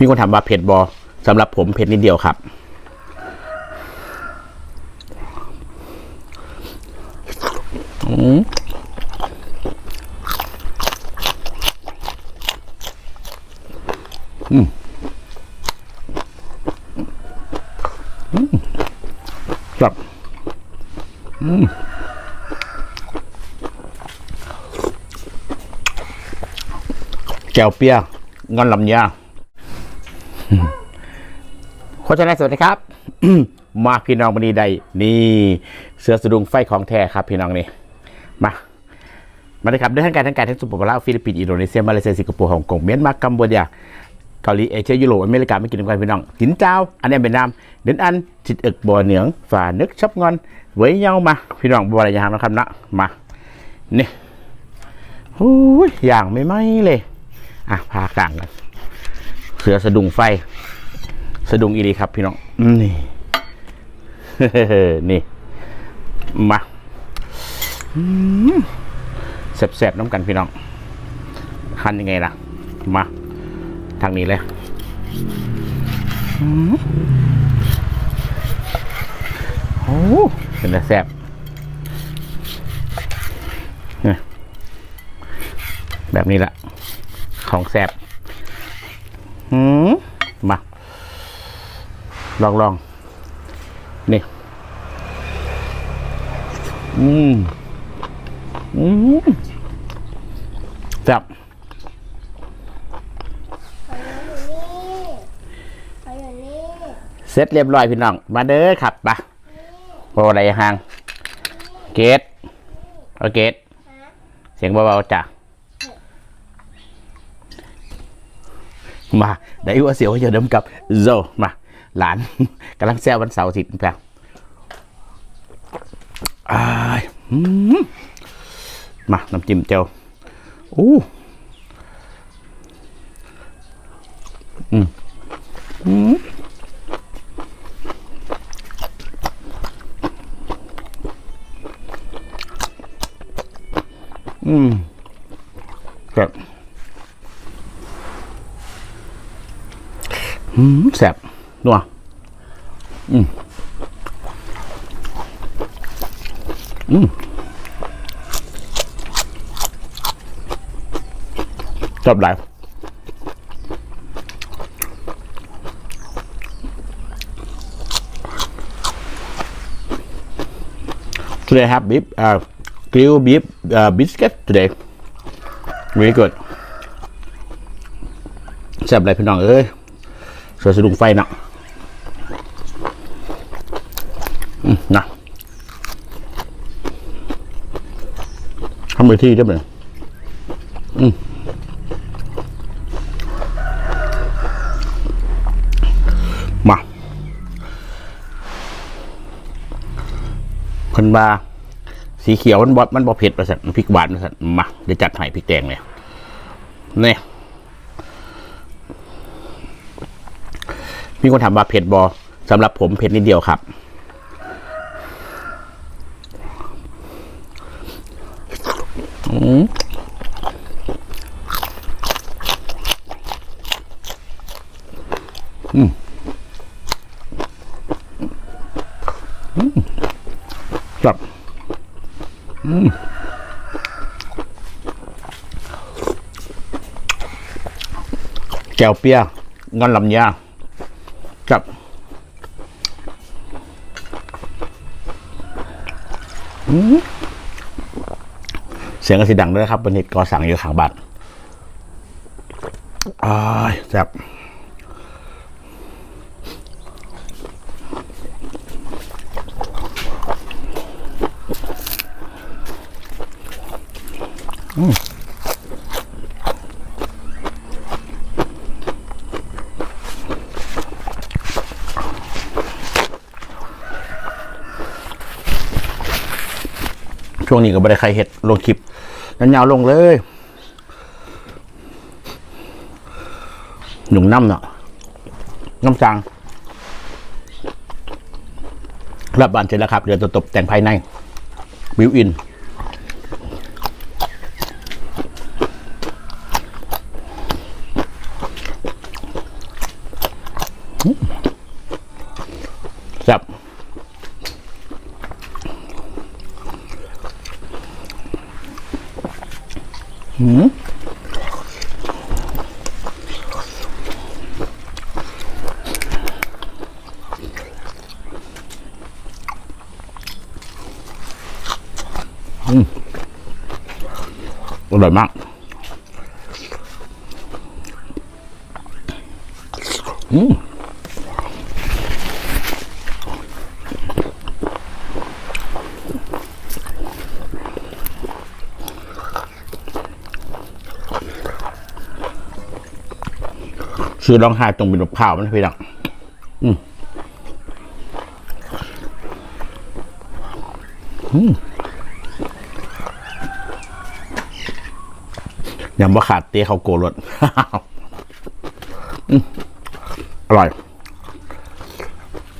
มีคนถามว่าเผ็ดบอสำหรับผมเผ็ดนิดเดียวครับ อืมอืมอืมครับอืมแก้วเปียงอนลำยา โฆษณาสวัสดีครับ มาพี่น้องวันนี้ใดนี่ เสือสะดุงไฟของแท้ครับ พี่น้องนี่มามาเลยครับเดินทางการทางการทั้งสุโปลาวฟิลิปปินส์อินโดนีเซียมาเลเซียสิงคโปร์ฮ่องกงเมียนมากัมพูชาเกาหลีเอเชียยุโรปอเมริกาไม่กินกันพี่น้องจินเจ้า อันนี้เป็นน้ำเดินอันจิตเอกบ่อเหนืองฝ่านึกชอบงอนไว้เยามา พี่น้องบ่อะไรอย่างนะครับนะมานี่หูยอย่างไม่ไหมเลย อะพากลางกัน เสือสะดุงไฟ สะดุงอีรีครับพี่น้องอืมนี่ นี่ มาอืมแสบๆน้ำกันพี่น้องหั่นยังไงล่ะ มา ทางนี้เลยอืมโอ้เป็นแต่แสบเนี่ยแบบนี้แหละของแสบ อืมมา ลองลองนี่อืมอืมจับเสร็จเรียบร้อยพี่น้อง มาเด้อขับปะโอ้อะไรห่าง เกตโอเกตเสียงเบาๆจ้ะ มาได้ว่าเสียวจะเดิมกับโซมาหลานกำ แซววันเสาร์อาทิตย์แปลงอายอืมมาน้ำจิ้มเจียวอู้อืมอืมอืมครับอืมแสบนัวอืมอืมชอบหลาย Today I have beef, uh, grilled beef uh, biscuit today. Very good. แซ่บอะไรพี่น้องเอ้ย เสือสะดุงไฟนะอืมนะทำไปที่ได้ไหมอืมมาคนบาสีเขียวมันบอมันบอเผ็ดประสันพริกหวานประสันมาเดี๋ยวจัดให้พริกแดงเลยนี่ มีคนถามว่าเผ็ดบอสำหรับผมเผ็ดนิดเดียวครับ อืมอืมอืมครับอืมแก้วเปียงอนลำยา ครับอืม เสียงกระสีดังด้วยครับบนทิตก่อสั่งอยู่ขางบัตรอ้ายครับอืม ช่วงนี้ก็ไม่ได้ใครเห็ดลงคลิปนั้นยาวลงเลย หนุ่มน้ำเนาะน้ำจางรับบานเสร็จแล้วครับเดี๋ยวจะตกแต่งภายใน บิวอิน หืมอืมอร่อยมาก อืม ซื้อร้องไห้ตรงเป็นมะพร้าวมันพี่น้องอืมอืมยำบะขาดเตี้ยเขาโกรธอร่อย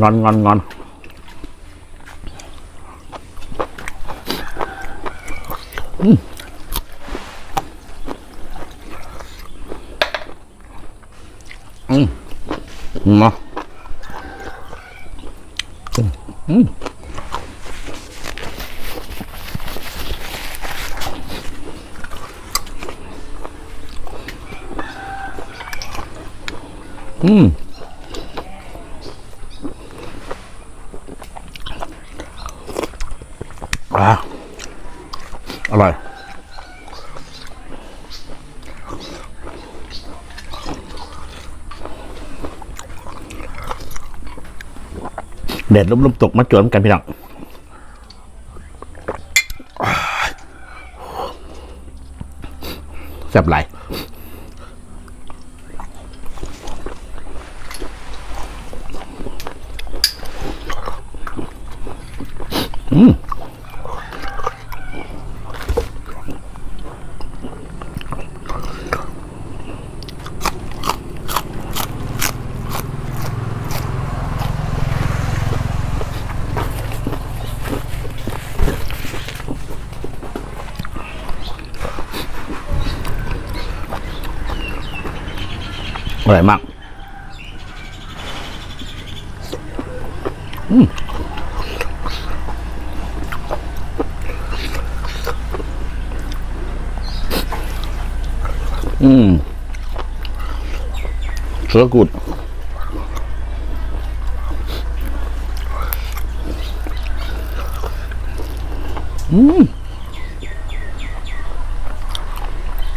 งอนงอนงอนอืม มาอืมอืม อ่าอร่อย เด็ดลุ่มๆตกมาจวนกันพี่น้องแซ่บไหลายอืม อ ร่อยมากอืมอืมเสือกุดอืม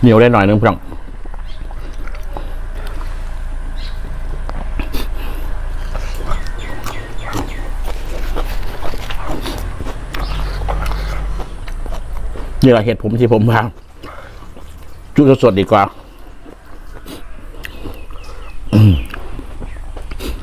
เหนียวได้หน่อยนึงพี่น้อง นี่แหละเห็ดผมที่ผมมาจุดสดๆดีกว่า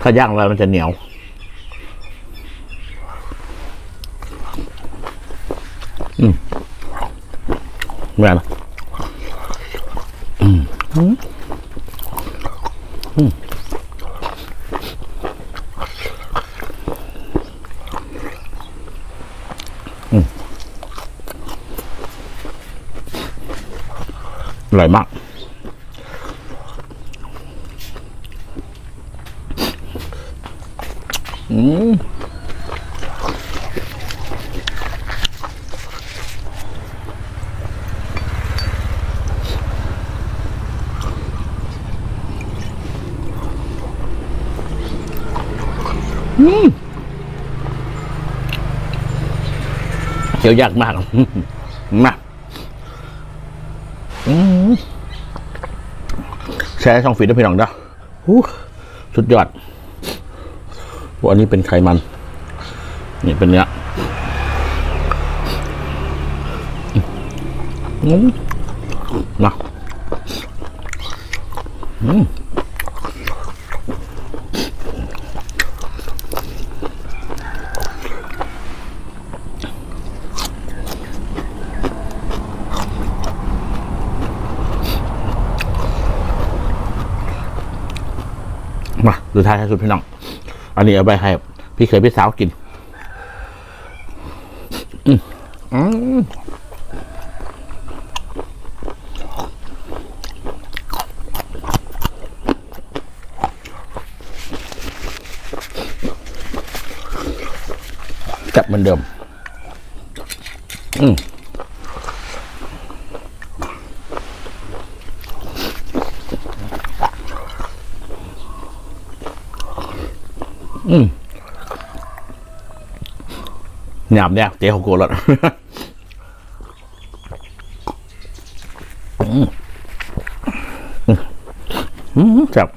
ถ้าย่างแล้วมันจะเหนียว อืมเหมือนะอืม อร่อยมาก อืมเคี้ยวยากมากมาอืม แชร์ช่องฟีดด้วยพี่น้องเด้อหูสุดยอดวันนี้เป็นไขมัน นี่เป็นเนื้ออืมมาอืม ดูท้ายให้สุดพี่น้อง อันนี้เอาไปให้พี่เคยพี่สาวกิน อืจับเหมือนเดิม อืม อืมหยาบเนี่ยเจ๊เขาโกรธอืมอืมจับ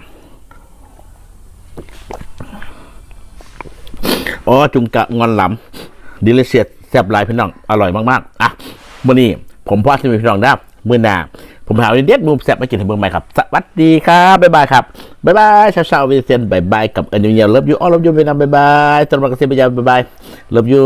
อ๋อจุงกะงอนหลำดิลิเซียสแซ่บลายพี่น้อง อร่อยมาก ๆ อะมื่อนี้ผมพ่อที่มีพี่น้องนะครับมื่อหน้า ผมหาเด็ดมุมแซ่บมากินถึงเมืองใหม่ครับ สวัสดีครับ บ๊ายบายครับ บ๊ายบายชาวชาววิเซนบ๊ายบายกับเอ็นยูเนียเลิฟยูออลเลิฟยูเวียดนามบ๊ายบายตลอดกระเซียบบ๊ายบายบ๊ายบายเลิฟยู